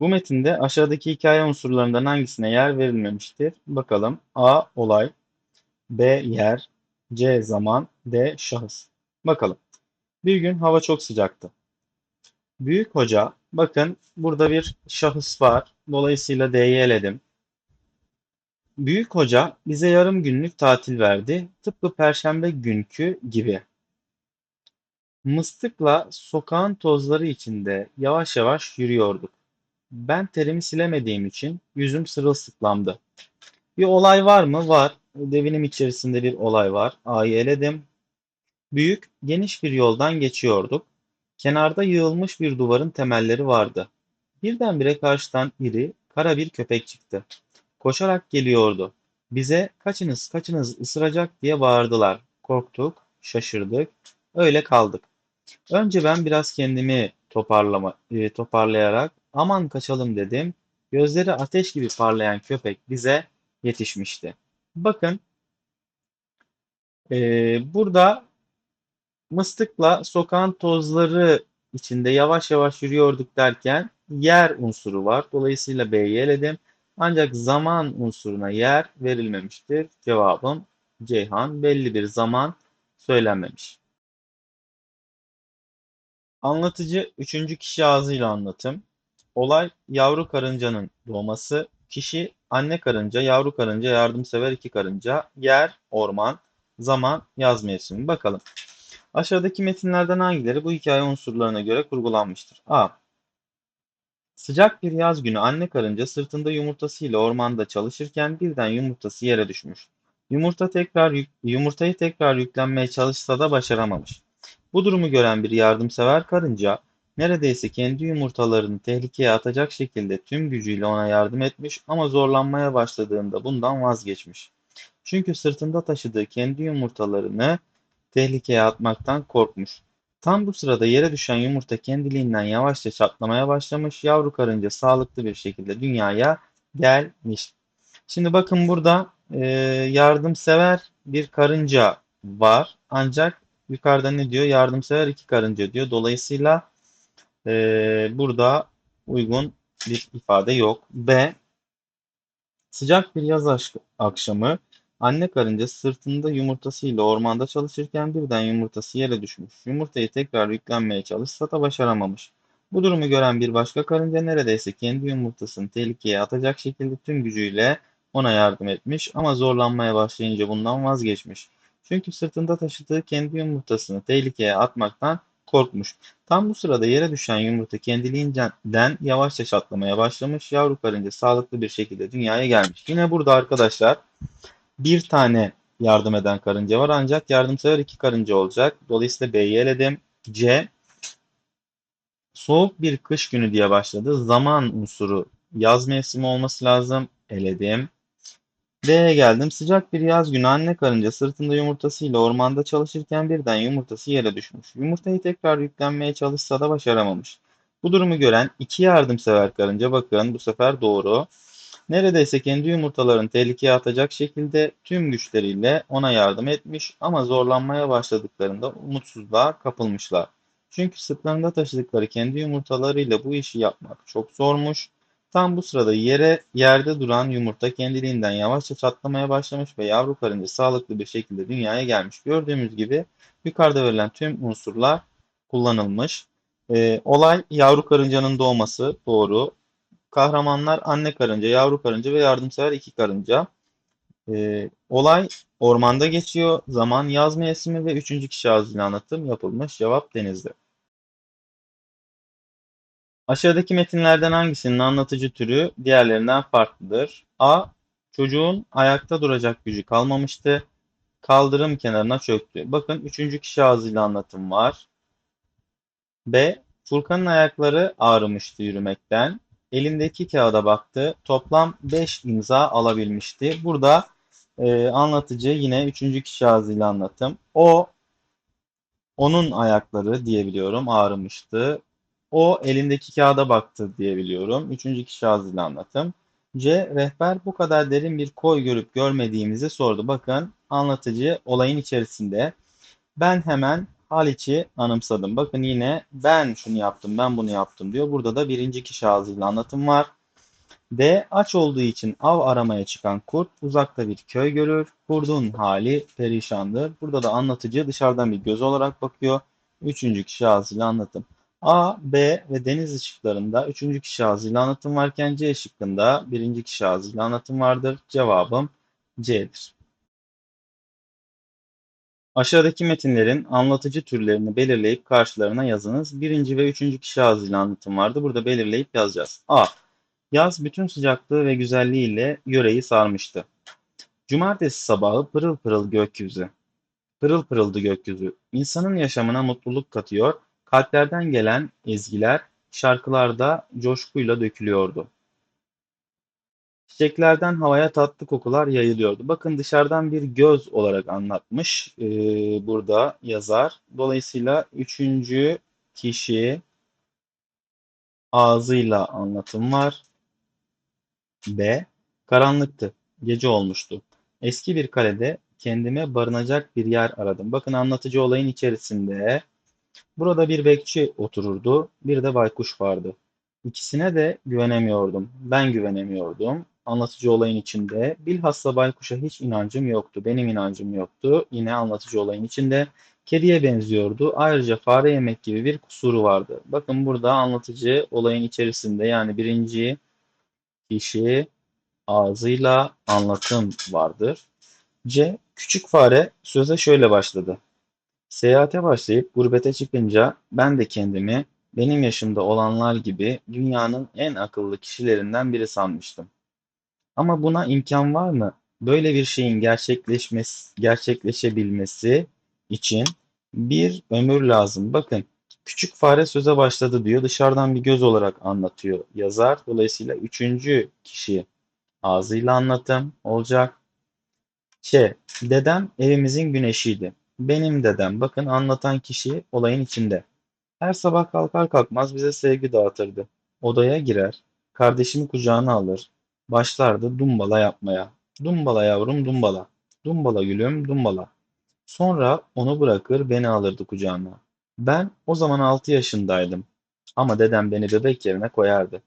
Bu metinde aşağıdaki hikaye unsurlarından hangisine yer verilmemiştir? Bakalım. A. Olay B. Yer C. Zaman D. Şahıs. Bakalım. Bir gün hava çok sıcaktı. Büyük hoca, bakın burada bir şahıs var. Dolayısıyla D'yi eledim. Büyük hoca bize yarım günlük tatil verdi. Tıpkı perşembe günkü gibi. Mıstıkla sokağın tozları içinde yavaş yavaş yürüyorduk. Ben terimi silemediğim için yüzüm sırılsıklamdı. Bir olay var mı? Var. Devinim içerisinde bir olay var. A'yı. Büyük, geniş bir yoldan geçiyorduk. Kenarda yığılmış bir duvarın temelleri vardı. Birdenbire karşıdan iri, kara bir köpek çıktı. Koşarak geliyordu. Bize kaçınız kaçınız ısıracak diye bağırdılar. Korktuk, şaşırdık, öyle kaldık. Önce ben biraz kendimi toparlama, e, toparlayarak aman kaçalım dedim. Gözleri ateş gibi parlayan köpek bize yetişmişti. Bakın e, burada mıstıkla sokağın tozları içinde yavaş yavaş yürüyorduk derken yer unsuru var. Dolayısıyla B'yi eledim. Ancak zaman unsuruna yer verilmemiştir. Cevabım Ceyhan. Belli bir zaman söylenmemiş. Anlatıcı üçüncü kişi ağzıyla anlatım. Olay yavru karıncanın doğması. Kişi anne karınca, yavru karınca, yardımsever iki karınca. Yer orman, zaman yaz mevsimi. Bakalım. Aşağıdaki metinlerden hangileri bu hikaye unsurlarına göre kurgulanmıştır? A. Sıcak bir yaz günü anne karınca sırtında yumurtasıyla ormanda çalışırken birden yumurtası yere düşmüş. Yumurta tekrar yumurtayı tekrar yüklenmeye çalışsa da başaramamış. Bu durumu gören bir yardımsever karınca neredeyse kendi yumurtalarını tehlikeye atacak şekilde tüm gücüyle ona yardım etmiş ama zorlanmaya başladığında bundan vazgeçmiş. Çünkü sırtında taşıdığı kendi yumurtalarını tehlikeye atmaktan korkmuş. Tam bu sırada yere düşen yumurta kendiliğinden yavaşça çatlamaya başlamış. Yavru karınca sağlıklı bir şekilde dünyaya gelmiş. Şimdi bakın burada e, yardımsever bir karınca var. Ancak yukarıda ne diyor? Yardımsever iki karınca diyor. Dolayısıyla e, burada uygun bir ifade yok. B. Sıcak bir yaz aşk- akşamı anne karınca sırtında yumurtasıyla ormanda çalışırken birden yumurtası yere düşmüş. Yumurtayı tekrar yüklenmeye çalışsa da başaramamış. Bu durumu gören bir başka karınca neredeyse kendi yumurtasını tehlikeye atacak şekilde tüm gücüyle ona yardım etmiş ama zorlanmaya başlayınca bundan vazgeçmiş. Çünkü sırtında taşıdığı kendi yumurtasını tehlikeye atmaktan korkmuş. Tam bu sırada yere düşen yumurta kendiliğinden yavaşça çatlamaya başlamış. Yavru karınca sağlıklı bir şekilde dünyaya gelmiş. Yine burada arkadaşlar bir tane yardım eden karınca var ancak yardımsever iki karınca olacak. Dolayısıyla B'yi eledim. C soğuk bir kış günü diye başladı. Zaman unsuru yaz mevsimi olması lazım. Eledim. D'ye geldim. Sıcak bir yaz günü anne karınca sırtında yumurtasıyla ormanda çalışırken birden yumurtası yere düşmüş. Yumurtayı tekrar yüklenmeye çalışsa da başaramamış. Bu durumu gören iki yardımsever karınca bakın bu sefer doğru. Neredeyse kendi yumurtalarını tehlikeye atacak şekilde tüm güçleriyle ona yardım etmiş ama zorlanmaya başladıklarında umutsuzluğa kapılmışlar. Çünkü sırtlarında taşıdıkları kendi yumurtalarıyla bu işi yapmak çok zormuş. Tam bu sırada yere yerde duran yumurta kendiliğinden yavaşça çatlamaya başlamış ve yavru karınca sağlıklı bir şekilde dünyaya gelmiş. Gördüğümüz gibi yukarıda verilen tüm unsurlar kullanılmış. Ee, olay yavru karıncanın doğması doğru. Kahramanlar anne karınca, yavru karınca ve yardımsever iki karınca. Ee, olay ormanda geçiyor. Zaman yaz mevsimi ve üçüncü kişi ağzıyla anlatım yapılmış. Cevap denizde. Aşağıdaki metinlerden hangisinin anlatıcı türü diğerlerinden farklıdır? A. Çocuğun ayakta duracak gücü kalmamıştı. Kaldırım kenarına çöktü. Bakın üçüncü kişi ağzıyla anlatım var. B. Furkan'ın ayakları ağrımıştı yürümekten. Elindeki kağıda baktı. Toplam 5 imza alabilmişti. Burada e, anlatıcı yine üçüncü kişi ağzıyla anlatım. O onun ayakları diyebiliyorum ağrımıştı. O elindeki kağıda baktı diyebiliyorum. Üçüncü kişi ağzıyla anlatım. C. Rehber bu kadar derin bir koy görüp görmediğimizi sordu. Bakın anlatıcı olayın içerisinde. Ben hemen Haliç'i anımsadım. Bakın yine ben şunu yaptım, ben bunu yaptım diyor. Burada da birinci kişi ağzıyla anlatım var. D. Aç olduğu için av aramaya çıkan kurt uzakta bir köy görür. Kurdun hali perişandır. Burada da anlatıcı dışarıdan bir göz olarak bakıyor. Üçüncü kişi ağzıyla anlatım. A, B ve deniz ışıklarında üçüncü kişi ağzıyla anlatım varken C şıkkında birinci kişi ağzıyla anlatım vardır. Cevabım C'dir. Aşağıdaki metinlerin anlatıcı türlerini belirleyip karşılarına yazınız. Birinci ve üçüncü kişi ağzıyla anlatım vardı. Burada belirleyip yazacağız. A. Yaz bütün sıcaklığı ve güzelliğiyle yöreyi sarmıştı. Cumartesi sabahı pırıl pırıl gökyüzü. Pırıl pırıldı gökyüzü. İnsanın yaşamına mutluluk katıyor. Kalplerden gelen ezgiler şarkılarda coşkuyla dökülüyordu. Çiçeklerden havaya tatlı kokular yayılıyordu. Bakın dışarıdan bir göz olarak anlatmış e, burada yazar. Dolayısıyla üçüncü kişi ağzıyla anlatım var. B. Karanlıktı. Gece olmuştu. Eski bir kalede kendime barınacak bir yer aradım. Bakın anlatıcı olayın içerisinde. Burada bir bekçi otururdu, bir de baykuş vardı. İkisine de güvenemiyordum. Ben güvenemiyordum. Anlatıcı olayın içinde. Bilhassa baykuşa hiç inancım yoktu. Benim inancım yoktu. Yine anlatıcı olayın içinde. Kediye benziyordu. Ayrıca fare yemek gibi bir kusuru vardı. Bakın burada anlatıcı olayın içerisinde yani birinci kişi ağzıyla anlatım vardır. C. Küçük fare söze şöyle başladı. Seyahate başlayıp gurbete çıkınca ben de kendimi benim yaşımda olanlar gibi dünyanın en akıllı kişilerinden biri sanmıştım. Ama buna imkan var mı? Böyle bir şeyin gerçekleşmesi, gerçekleşebilmesi için bir ömür lazım. Bakın küçük fare söze başladı diyor. Dışarıdan bir göz olarak anlatıyor yazar. Dolayısıyla üçüncü kişi ağzıyla anlatım olacak. Ç. Dedem evimizin güneşiydi. Benim dedem. Bakın anlatan kişi olayın içinde. Her sabah kalkar kalkmaz bize sevgi dağıtırdı. Odaya girer, kardeşimi kucağına alır, başlardı dumbala yapmaya. Dumbala yavrum dumbala, dumbala gülüm dumbala. Sonra onu bırakır beni alırdı kucağına. Ben o zaman altı yaşındaydım. Ama dedem beni bebek yerine koyardı.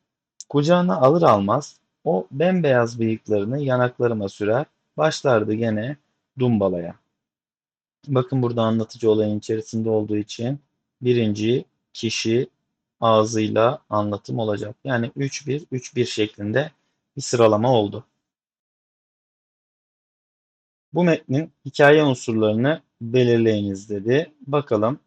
Kucağına alır almaz o bembeyaz bıyıklarını yanaklarıma sürer, başlardı gene dumbalaya. Bakın burada anlatıcı olayın içerisinde olduğu için birinci kişi ağzıyla anlatım olacak. Yani 3-1, 3-1 şeklinde bir sıralama oldu. Bu metnin hikaye unsurlarını belirleyiniz dedi. Bakalım.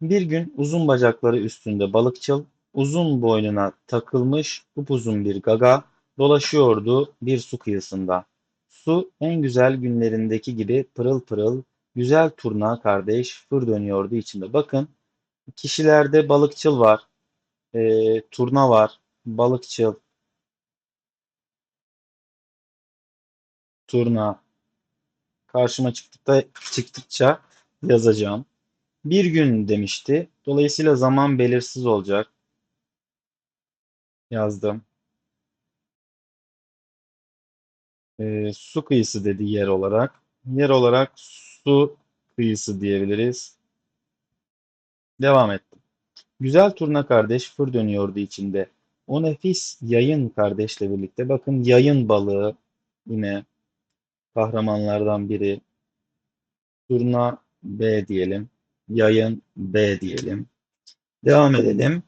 Bir gün uzun bacakları üstünde balıkçıl, uzun boynuna takılmış upuzun bir gaga dolaşıyordu bir su kıyısında. Su en güzel günlerindeki gibi pırıl pırıl, güzel turna kardeş fır dönüyordu içinde. Bakın kişilerde balıkçıl var, e, turna var, balıkçıl, turna karşıma çıktıkta, çıktıkça yazacağım. Bir gün demişti. Dolayısıyla zaman belirsiz olacak. Yazdım. E, su kıyısı dedi yer olarak. Yer olarak su kıyısı diyebiliriz. Devam ettim. Güzel turna kardeş fır dönüyordu içinde. O nefis yayın kardeşle birlikte. Bakın yayın balığı yine kahramanlardan biri. Turna B diyelim. Yayın B diyelim. Devam edelim.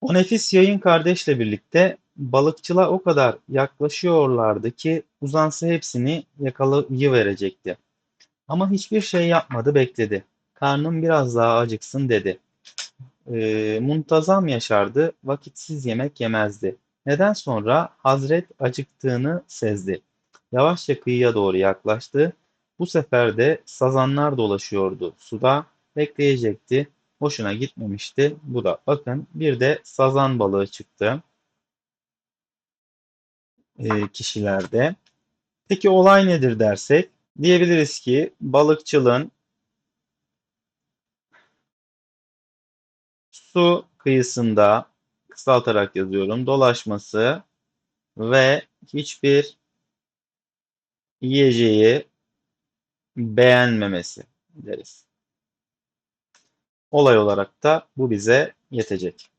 O nefis yayın kardeşle birlikte balıkçıla o kadar yaklaşıyorlardı ki uzansa hepsini yakalayıverecekti. Ama hiçbir şey yapmadı bekledi. Karnım biraz daha acıksın dedi. Ee, muntazam yaşardı, vakitsiz yemek yemezdi. Neden sonra Hazret acıktığını sezdi. Yavaşça kıyıya doğru yaklaştı. Bu sefer de sazanlar dolaşıyordu suda. Bekleyecekti. Hoşuna gitmemişti. Bu da bakın bir de sazan balığı çıktı e, kişilerde. Peki olay nedir dersek diyebiliriz ki balıkçılığın su kıyısında kısaltarak yazıyorum dolaşması ve hiçbir yiyeceği beğenmemesi deriz. Olay olarak da bu bize yetecek.